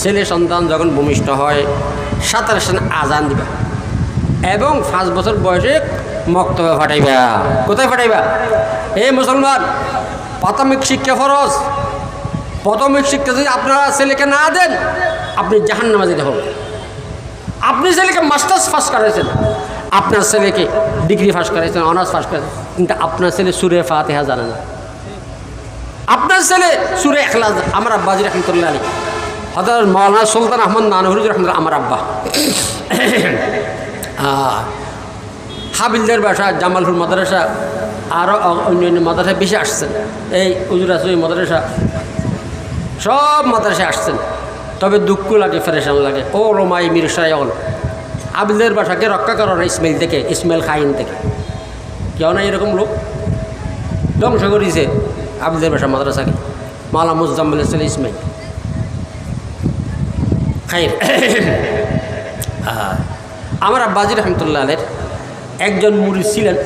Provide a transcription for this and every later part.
ছেলে সন্তান যখন ভূমিষ্ঠ হয়, সাঁতার সাথে আজান দিবা। এবং পাঁচ বছর বয়সে মক্তবে ফাটাইবা। কোথায় ফাটাইবা? এই মুসলমান, প্রাথমিক শিক্ষা ফরজ। প্রাথমিক শিক্ষা যদি আপনারা ছেলেকে না দেন, আপনি জাহান নামা যেতে হবে। আপনি ছেলেকে মাস্টার্স পাস করাইছেন, আপনার ছেলেকে ডিগ্রি পাস করাইছেন, অনার্স পাস করাইছেন, কিন্তু আপনার ছেলে সুরে ফাতেহা জানে না। আপনার ছেলে সুরে এখলাস, আমার আব্বাজি রহমতুল্লাহ আলী হজরত মৌলানা সুলতান আহমদ নানহুর রহমতুল্লাহ, আমার আব্বা। হাবিলদের বাসা, জামালপুর মাদ্রাসা আরও অন্য অন্য মাদ্রাসায় বেশি আসছেন। এই উজুরাস মাদ্রাসা, সব মাদ্রাসায় আসছেন। তবে দুঃখ লাগে, ফেরেশান লাগে। ও রোমাই মিরসায়ল আবিলদের বাসাকে রক্ষা করো না ইসমাইল থেকে, ইসমাইল খাইন থেকে। কেউ না এরকম লোক? ধ্বংস করেছে আবিলদের বাসা মাদ্রাসাকে। মালা মুজাম্মুল ইসমাইল। খাইর আমার আব্বাজি রহমতুল্লাহ আলের একজন মুড়ি ছিলেন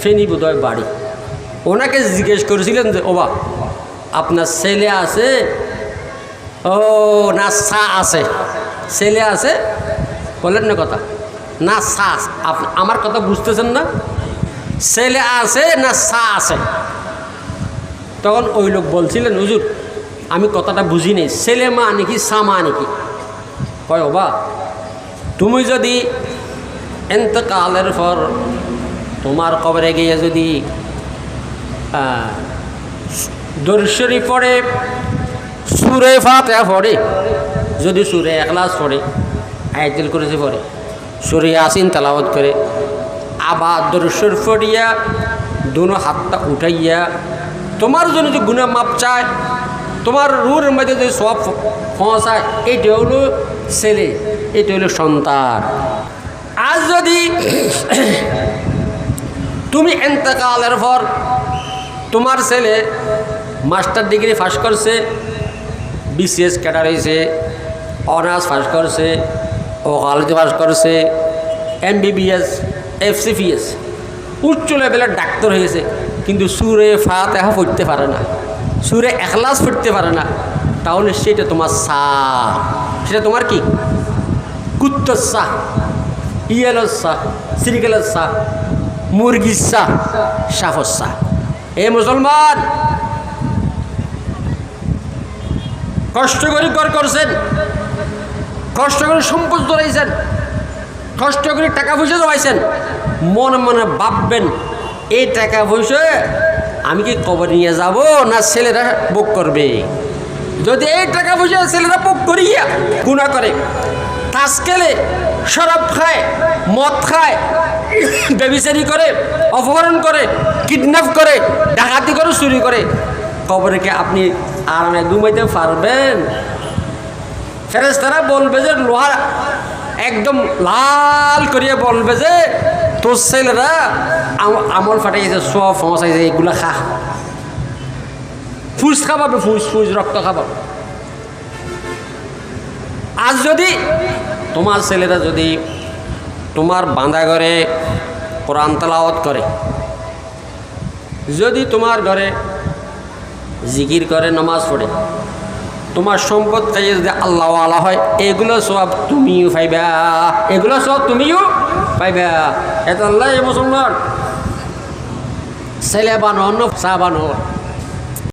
ফেনী বোধহয় বাড়ি। ওনাকে জিজ্ঞেস করেছিলেন যে, ওবা, আপনার ছেলে আছে? ও না সা আছে। ছেলে আছে? বলেন না কথা। না সা আমার কথা বুঝতেছেন না? ছেলে আছে না সা আছে। তখন ওই লোক বলছিলেন, হুজুর, আমি কথাটা বুঝি নেই। ছেলে মা নাকি, সা মা নাকি? কয়, ওবা, তুমি যদি এন্তকালের পর তোমার কবরে গিয়ে যদি দর্শনী পড়ে, সুরে ফাতে পড়ে, যদি সুরে একলাস পড়ে, আয়তিল করেছে পড়ে, সুরে আসিন তালাবত করে, আবার দর্শর পড়িয়া দুনো হাতটা উঠাইয়া তোমার জন্য যে গুণা মাপ চায়, তোমার রুর মধ্যে যে সব পৌঁছায় এইটা হলো ছেলে, এটা হলো সন্তান। আজ যদি তুমি এন্তকালের পর তোমার ছেলে মাস্টার ডিগ্রি পাস করছে, বিসিএস ক্যাডার হয়েছে অনার্স পাস করছে ওকালতি পাস করছে এম এমবিবিএস, এফসিপিএস, উচ্চ লেভেলের ডাক্তার হয়েছে কিন্তু সুরে ফাতেহা পড়তে পারে না, সুরে এখলাস পড়তে পারে না, তাহলে সেটা তোমার সা সেটা তোমার কি? কুত্তর শাহ ইয়েলোর শাহ সিরিকেলের শাহ মুরগির শাহ সাফর শাহ এ মুসলমান, কষ্ট করে কর করছেন, কষ্ট করে সম্পদ ধরাইছেন কষ্ট করে টাকা পয়সা জমাইছেন, মনে মনে ভাববেন, এই টাকা পয়সা আমি কি কবর নিয়ে যাব না ছেলেরা বুক করবে? যদি এই টাকা পয়সা ছেলেরা বুক করিয়া গুণা করে, তাস খেলে, শরাব খায়, মদ খায় বেবিচারি করে, অপহরণ করে কিডন্যাপ করে, ডাকাতি করে, চুরি করে, কবরে কি আপনি আরামে ঘুমাইতে পারবেন? ফেরেস্তারা বলবে যে, লোহার একদম লাল করিয়ে বলবে যে, তোর ছেলেরা আম- আমল ফাটাইছে, সব ফসাইছে এগুলো খা। ফুস খাবাবে ফুস ফুস, রক্ত খাবার আজ যদি তোমার ছেলেরা যদি তোমার বাঁধা ঘরে কোরআন তালাওয়াত করে, যদি তোমার ঘরে জিকির করে, নামাজ পড়ে, তোমার সম্পদ খাইয়ে যদি আল্লাহ আলা হয়, এগুলো সব তুমিও পাইবা। এগুলো সব তুমিও পাইবা। এত আল্লাহ মুসলমান। ছেলে বানো, অন্য চা বানো।